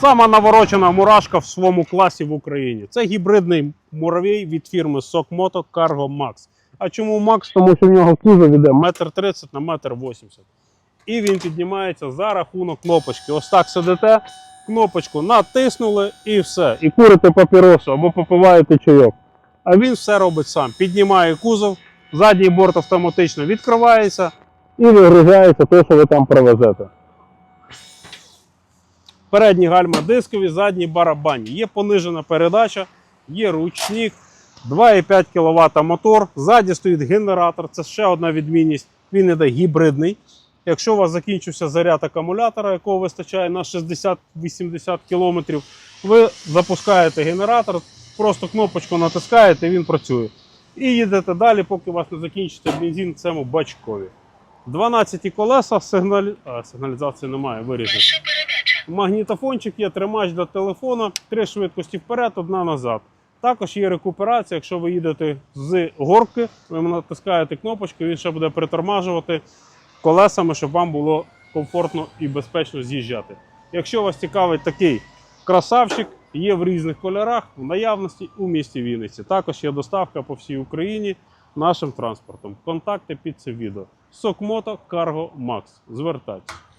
Сама наворочена мурашка в своєму класі в Україні. Це гібридний муравій від фірми Sokmoto Cargo Max. А чому Max? Тому що в нього кузов іде 1,30 на 1,80 м. І він піднімається за рахунок кнопочки. Ось так сидите, кнопочку натиснули і все. І курите папіросу або попиваєте чайок. А він все робить сам. Піднімає кузов, задній борт автоматично відкривається і вигружається те, що ви там привезете. Передні гальма дискові, задні барабанні. Є понижена передача, є ручник, 2,5 кВт мотор. Ззаді стоїть генератор. Це ще одна відмінність. Він іде гібридний. Якщо у вас закінчився заряд акумулятора, якого вистачає на 60-80 км, ви запускаєте генератор, просто кнопочку натискаєте, він працює. І їдете далі, поки у вас не закінчиться бензин в цьому бачкові. 12 колеса, сигналі... а, сигналізації немає, вирішено. Магнітофончик є, тримач для телефона, три швидкості вперед, одна назад. Також є рекуперація, якщо ви їдете з горки, ви натискаєте кнопочку, він ще буде притормажувати колесами, щоб вам було комфортно і безпечно з'їжджати. Якщо вас цікавить такий красавчик, є в різних кольорах, в наявності у місті Вінниці. Також є доставка по всій Україні нашим транспортом. Контакти під цим відео. Сокмото Cargo Max. Звертайтесь.